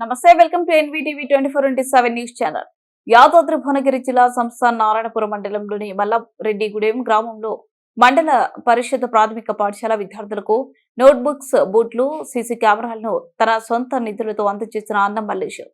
నమస్తే welcome to NVTV twenty four into seven news channel. Yadadri Bhuvanagiri జిల్లా సంస్థ నారాయణపురం మండలంలోని మల్లారెడ్డిగూడెం గ్రామంలో మండల పరిషత్ ప్రాథమిక పాఠశాల విద్యార్థులకు నోట్బుక్స్ బూట్లు సీసీ కెమెరాలను తన సొంత నిధులతో అందజేసిన అన్నం మల్లేశ్వర్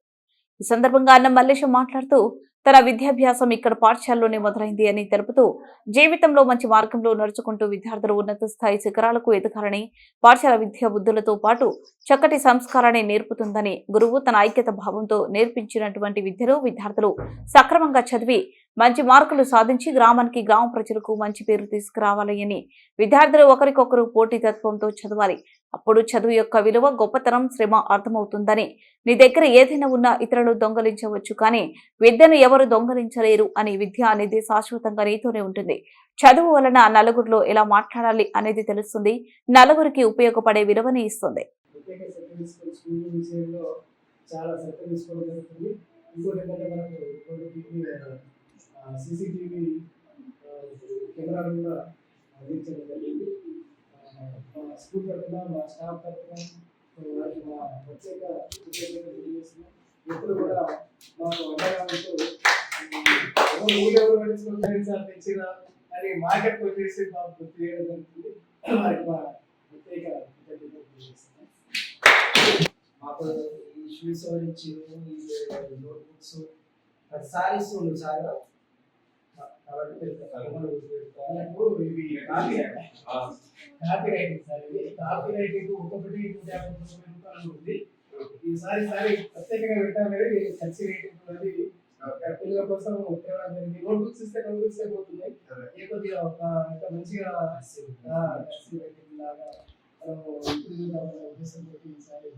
ఈ సందర్భంగా అన్న మల్లేశం మాట్లాడుతూ తన విద్యాభ్యాసం ఇక్కడ పాఠశాలలోనే మొదలైంది అని తెలుపుతూ జీవితంలో మంచి మార్గంలో నడుచుకుంటూ విద్యార్థులు ఉన్నత స్థాయి శిఖరాలకు ఎదగాలని పాఠశాల విద్యా బుద్ధులతో పాటు చక్కటి సంస్కారాన్ని నేర్పుతుందని గురువు తన ఐక్యత భావంతో నేర్పించినటువంటి విద్యలో విద్యార్థులు సక్రమంగా చదివి మంచి మార్కులు సాధించి గ్రామానికి గ్రామ ప్రజలకు మంచి పేరు తీసుకురావాలని విద్యార్థులు ఒకరికొకరు పోటీతత్వంతో చదవాలి. అప్పుడు చదువు యొక్క విలువ గొప్పతనం శ్రమ అర్థమవుతుందని. నీ దగ్గర ఏదైనా ఉన్నా ఇతరులు దొంగలించవచ్చు కానీ విద్యను ఎవరు దొంగలించలేరు అని విద్య అనేది శాశ్వతంగా నీతోనే ఉంటుంది. చదువు వలన నలుగురిలో ఎలా మాట్లాడాలి అనేది తెలుస్తుంది. నలుగురికి ఉపయోగపడే విలువని ఇస్తుంది. స్కూల్ చాలా జరుగుతుంది. ఇంకోటి ఏంటంటే మనకు సీసీటీవీ కెమెరాలు కూడా అందించడం జరిగింది. మా స్కూల్ తరఫున మా స్టాఫ్ తరఫున వారికి మా ప్రత్యేక కృతజ్ఞతలు తెలియజేస్తున్నాం. ఎప్పుడు కూడా మాకు అండగా ఊరెవరు పట్టించుకుంటారు సార్ తెచ్చిన అని మార్కెట్ వచ్చేసి మాకు గుర్తు చేయడం జరుగుతుంది. వారికి మా ప్రత్యేక కృతజ్ఞతలు తెలియజేస్తున్నాం. మాకు ఈ షూస్ గురించి ఈ నోట్బుక్స్ ప్రతిసారి ఇస్తుండు సార్. ఇవి కాపీ కాపీ రైటింగ్ సార్ ఇది కాపీ రైటింగ్ ఒక్కొక్కటి నూట యాభై రూపాయలు ఉంది ఈసారి సారి ప్రత్యేకంగా పెట్టాలి ఖర్చు రేటింగ్ అది పిల్లల కోసం తేవడం జరిగింది ఇస్తే ఏ కొద్దిగా ఒక మంచిగా ఖర్చు రేటింగ్ లాగా మనం ఇంప్రూవ్ ఉద్దేశంతో ఈసారి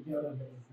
తేవడం జరిగింది